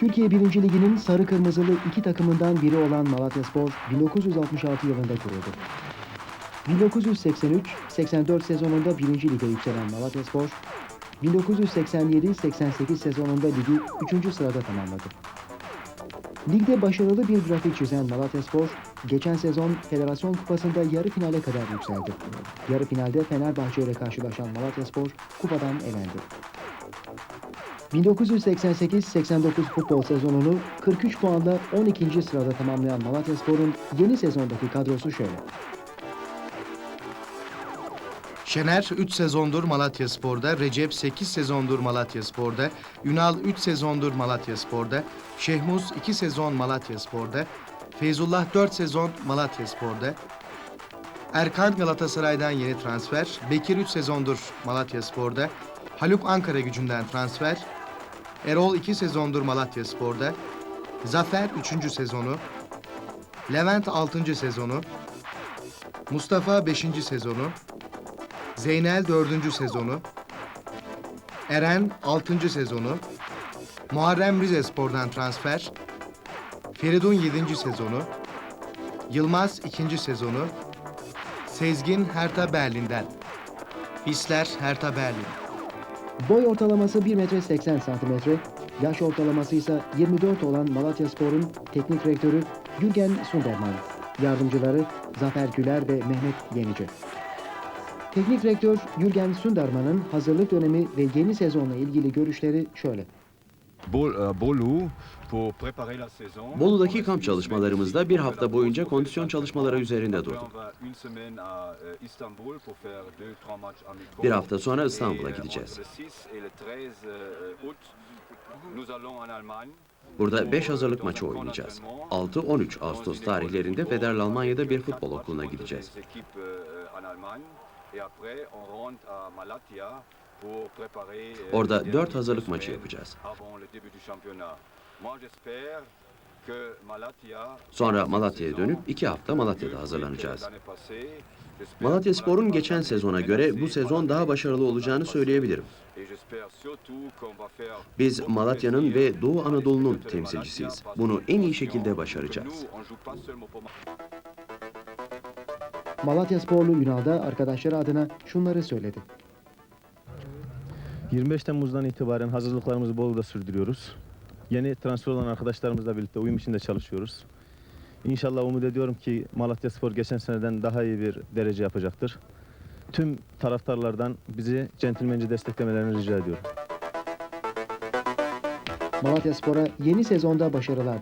Türkiye 1. Ligi'nin sarı kırmızılı iki takımından biri olan Malatyaspor 1966 yılında kuruldu. 1983-84 sezonunda 1. Lig'e yükselen Malatyaspor, 1987-88 sezonunda ligi 3. sırada tamamladı. Ligde başarılı bir grafik çizen Malatyaspor, geçen sezon Federasyon Kupası'nda yarı finale kadar yükseldi. Yarı finalde Fenerbahçe ile karşılaşan Malatyaspor kupadan elendi. 1988-89 futbol sezonunu 43 puanla 12. sırada tamamlayan Malatyaspor'un yeni sezondaki kadrosu şöyle. Şener 3 sezondur Malatya Spor'da, Recep 8 sezondur Malatya Spor'da, Ünal 3 sezondur Malatya Spor'da, Şehmuz 2 sezon Malatya Spor'da, Feyzullah 4 sezon Malatya Spor'da, Erkan Galatasaray'dan yeni transfer, Bekir 3 sezondur Malatya Spor'da, Haluk Ankara gücünden transfer, Erol 2 sezondur Malatya Spor'da, Zafer 3. sezonu, Levent 6. sezonu, Mustafa 5. sezonu, Zeynel 4. sezonu, Eren 6. sezonu, Muharrem Rizespor'dan transfer, Feridun 7. sezonu, Yılmaz 2. sezonu, Sezgin Hertha Berlin'den, Hisler Hertha Berlin. Boy ortalaması 1 metre 80 santimetre, yaş ortalaması ise 24 olan Malatyaspor'un teknik direktörü Gürgen Sunderman, yardımcıları Zafer Güler ve Mehmet Yenici. Teknik direktör Gürgen Sunderman'ın hazırlık dönemi ve yeni sezonla ilgili görüşleri şöyle. Bol, euh, Bolu saison. Bolu'daki kamp çalışmalarımızda bir hafta boyunca kondisyon çalışmaları üzerinde durduk. Bir hafta sonra İstanbul'a gideceğiz. Burada 5 hazırlık maçı oynayacağız. 6-13 Ağustos tarihlerinde Federal Almanya'da bir futbol okuluna gideceğiz. Orada 4 hazırlık maçı yapacağız. Sonra Malatya'ya dönüp 2 hafta Malatya'da hazırlanacağız. Malatya Spor'un geçen sezona göre bu sezon daha başarılı olacağını söyleyebilirim. Biz Malatya'nın ve Doğu Anadolu'nun temsilcisiyiz. Bunu en iyi şekilde başaracağız. Malatyasporlu Ünal da arkadaşları adına şunları söyledi. 25 Temmuz'dan itibaren hazırlıklarımızı Bolu'da sürdürüyoruz. Yeni transfer olan arkadaşlarımızla birlikte uyum içinde çalışıyoruz. İnşallah umut ediyorum ki Malatya Spor geçen seneden daha iyi bir derece yapacaktır. Tüm taraftarlardan bizi centilmence desteklemelerini rica ediyorum. Malatyaspor'a yeni sezonda başarılar